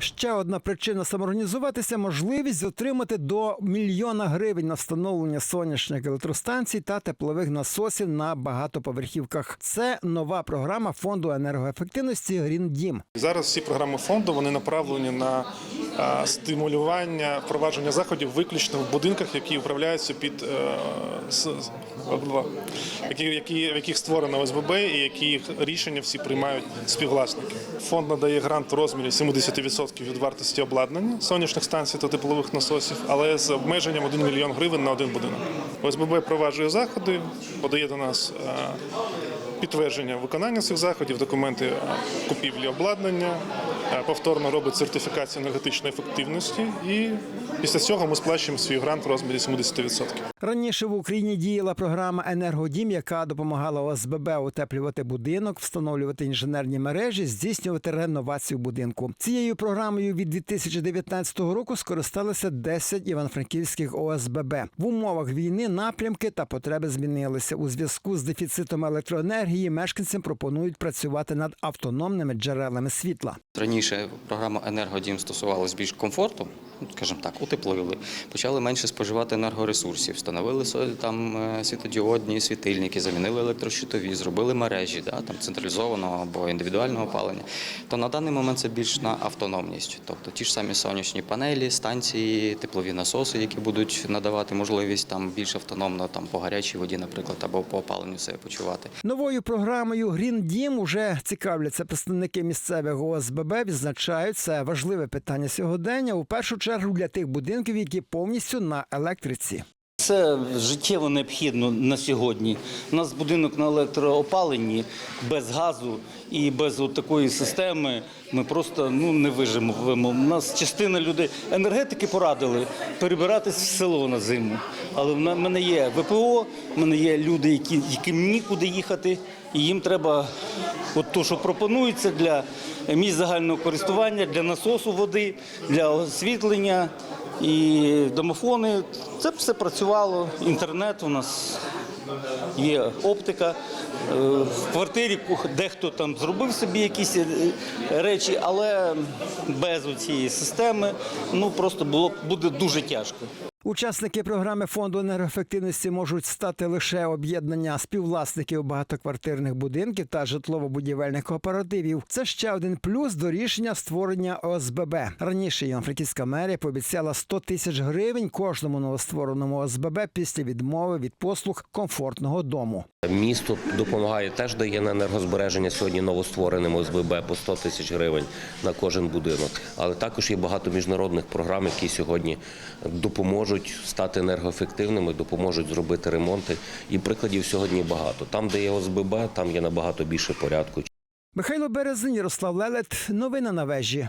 Ще одна причина самоорганізуватися можливість отримати до мільйона гривень на встановлення сонячних електростанцій та теплових насосів на багатоповерхівках. Це нова програма фонду енергоефективності Гріндім. Дім. Зараз всі програми фонду вони направлені на стимулювання впровадження заходів виключно в будинках, які управляються під е, які, які, в яких створено ОСББ і які рішення всі приймають співвласники. Фонд надає грант в розмірі 70% від вартості обладнання сонячних станцій та теплових насосів, але з обмеженням 1 мільйон гривень на один будинок. ОСББ проваджує заходи, подає до нас. е, підтвердження виконання цих заходів, документи е, купівлі обладнання, повторно робить сертифікацію енергетичної ефективності, і після цього ми сплачуємо свій грант в розмірі 70%. Раніше в Україні діяла програма Енергодім, яка допомагала ОСББ утеплювати будинок, встановлювати інженерні мережі, здійснювати реновацію будинку. Цією програмою від 2019 року скористалися 10 івано-франківських ОСББ. В умовах війни напрямки та потреби змінилися. У зв'язку з дефіцитом електроенергії мешканцям пропонують працювати над автономними джерелами світла. Раніше програма енергодім стосувалась більш комфорту, ну, скажімо так, утеплили. Почали менше споживати енергоресурсів, встановили там е, світодіодні світильники, замінили електрощитові, зробили мережі, да, там централізованого або індивідуального опалення. То на даний момент це більш на автономність, тобто ті ж самі сонячні панелі, станції, теплові насоси, які будуть надавати можливість там більш автономно там по гарячій воді, наприклад, або по опаленню себе почувати. Новою програмою Green Дім уже цікавляться представники місцевих ОСББ. Відзначають це важливе питання сьогодення. У першу чергу для тих будинків, які повністю на електриці. Це життєво необхідно на сьогодні. У нас будинок на електроопаленні без газу і без такої системи. Ми просто ну не виживемо. У нас частина людей енергетики порадили перебиратись в село на зиму. Але в мене є ВПО, в мене є люди, які яким нікуди їхати, і їм треба от то, що пропонується для місць загального користування, для насосу води, для освітлення. І домофони, це все працювало. Інтернет у нас є оптика. Е, В квартирі дехто там зробив собі якісь е, речі, але без цієї системи ну просто було буде дуже тяжко. Учасники програми фонду енергоефективності можуть стати лише об'єднання співвласників багатоквартирних будинків та житлово-будівельних кооперативів. Це ще один плюс до рішення створення ОСББ. Раніше Івано-Франківська мерія пообіцяла 100 тисяч гривень кожному новоствореному ОСББ після відмови від послуг комфортного дому. Місто допомагає, теж дає на енергозбереження сьогодні новоствореним ОСББ по 100 тисяч гривень на кожен будинок. Але також є багато міжнародних програм, які сьогодні допоможуть стати енергоефективними, допоможуть зробити ремонти. І прикладів сьогодні багато. Там, де є ОСББ, там є набагато більше порядку. Михайло Березин, Ярослав Лелет. Новини на вежі.